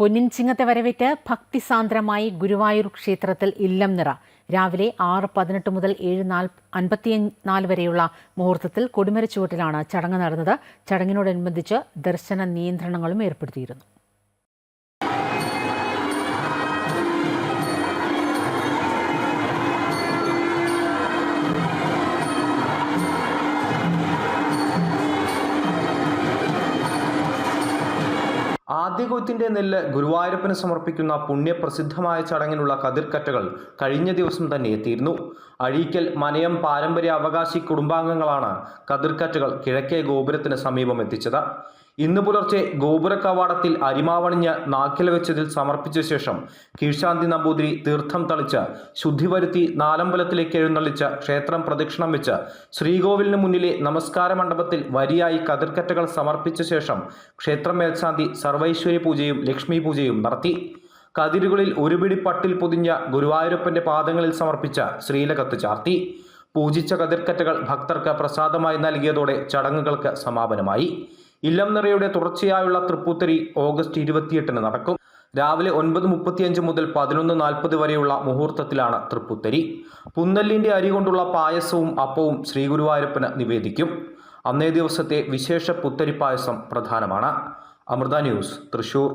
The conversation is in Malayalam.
പൊന്നിൻ ചിങ്ങത്തെ വരവേറ്റ് ഭക്തിസാന്ദ്രമായി ഗുരുവായൂർ ക്ഷേത്രത്തിൽ ഇല്ലം നിറ. രാവിലെ ആറ് പതിനെട്ട് മുതൽ ഏഴ് നാല് അൻപത്തി നാല് വരെയുള്ള മുഹൂർത്തത്തിൽ കൊടിമരച്ചുവട്ടിലാണ് ചടങ്ങ് നടന്നത്. ചടങ്ങിനോടനുബന്ധിച്ച് ദർശന നിയന്ത്രണങ്ങളും ഏർപ്പെടുത്തിയിരുന്നു. ആദ്യ കൊയ്ത്തിന്റെ നെല്ല് ഗുരുവായൂരപ്പന് സമർപ്പിക്കുന്ന പുണ്യപ്രസിദ്ധമായ ചടങ്ങിനുള്ള കതിർക്കറ്റകൾ കഴിഞ്ഞ ദിവസം തന്നെ എത്തിയിരുന്നു. അഴീക്കൽ മനയം പാരമ്പര്യ അവകാശി കുടുംബാംഗങ്ങളാണ് കതിർക്കറ്റകൾ കിഴക്കേ ഗോപുരത്തിന് സമീപം എത്തിച്ചത്. ഇന്ന് പുലർച്ചെ ഗോപുര കവാടത്തിൽ അരിമാവണിഞ്ഞ് നാക്കില വെച്ചതിൽ സമർപ്പിച്ച ശേഷം കീഴ്ശാന്തി നമ്പൂതിരി തീർത്ഥം തളിച്ച് ശുദ്ധി വരുത്തി നാലമ്പലത്തിലേക്ക് എഴുന്നള്ളിച്ച് ക്ഷേത്രം പ്രദക്ഷിണം വെച്ച് ശ്രീകോവിലിന് മുന്നിലെ നമസ്കാര മണ്ഡപത്തിൽ വരിയായി കതിർക്കറ്റകൾ സമർപ്പിച്ച ശേഷം ക്ഷേത്രം മേൽശാന്തി സർവൈശ്വര്യ പൂജയും ലക്ഷ്മി പൂജയും നടത്തി. കതിരുകളിൽ ഒരുപിടി പട്ടിൽ പൊതിഞ്ഞ ഗുരുവായൂരപ്പന്റെ പാദങ്ങളിൽ സമർപ്പിച്ച ശ്രീലകത്ത് ചാർത്തി. പൂജിച്ച കതിർക്കറ്റകൾ ഭക്തർക്ക് പ്രസാദമായി നൽകിയതോടെ ചടങ്ങുകൾക്ക് സമാപനമായി. ഇല്ലം നിറയുടെ തുടർച്ചയായുള്ള തൃപ്പൂത്തരി ഓഗസ്റ്റ് ഇരുപത്തിയെട്ടിന് നടക്കും. രാവിലെ ഒൻപത് മുപ്പത്തിയഞ്ച് മുതൽ പതിനൊന്ന് നാൽപ്പത് വരെയുള്ള മുഹൂർത്തത്തിലാണ് തൃപ്പൂത്തരി. പുന്നല്ലിന്റെ അരി കൊണ്ടുള്ള പായസവും അപ്പവും ശ്രീ ഗുരുവായൂരപ്പന് നിവേദിക്കും. അന്നേ ദിവസത്തെ വിശേഷ പുത്തരി പായസം പ്രധാനമാണ്. അമൃത ന്യൂസ് തൃശൂർ.